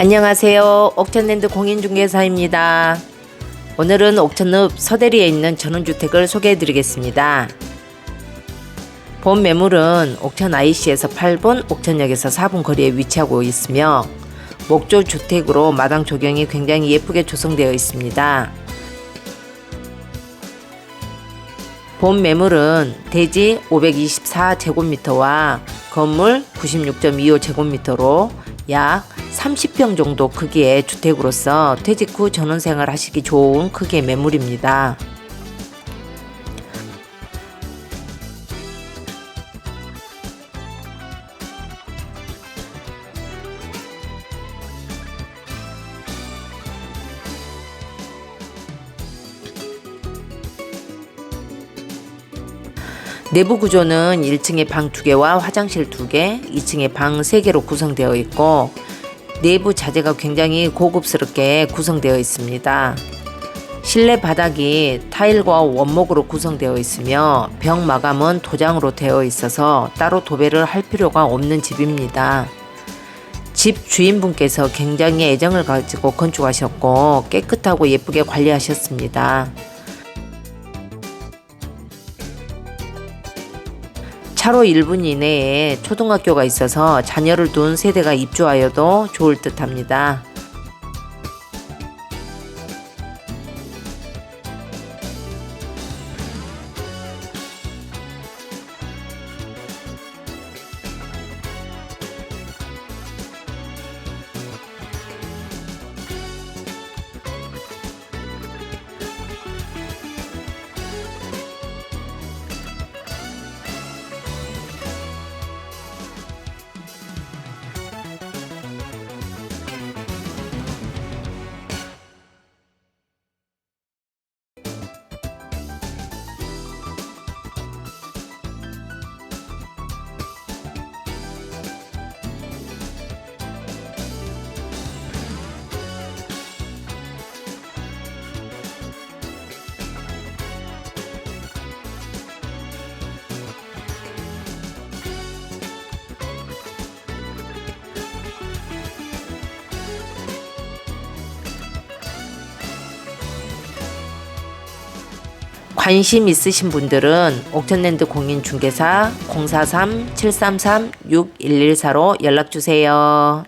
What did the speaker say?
안녕하세요. 옥천랜드 공인중개사입니다. 오늘은 옥천읍 서대리에 있는 전원주택을 소개해 드리겠습니다. 본 매물은 옥천 IC에서 8분, 옥천역에서 4분 거리에 위치하고 있으며 목조 주택으로 마당 조경이 굉장히 예쁘게 조성되어 있습니다. 본 매물은 대지 524제곱미터와 건물 96.25제곱미터로 약 30평 정도 크기의 주택으로서 퇴직 후 전원생활 하시기 좋은 크기의 매물입니다. 내부 구조는 1층에 방 2개와 화장실 2개, 2층에 방 3개로 구성되어 있고 내부 자재가 굉장히 고급스럽게 구성되어 있습니다. 실내 바닥이 타일과 원목으로 구성되어 있으며 벽 마감은 도장으로 되어 있어서 따로 도배를 할 필요가 없는 집입니다. 집 주인분께서 굉장히 애정을 가지고 건축하셨고 깨끗하고 예쁘게 관리하셨습니다. 차로 1분 이내에 초등학교가 있어서 자녀를 둔 세대가 입주하여도 좋을 듯 합니다. 관심 있으신 분들은 옥천랜드 공인중개사 043-733-6114로 연락 주세요.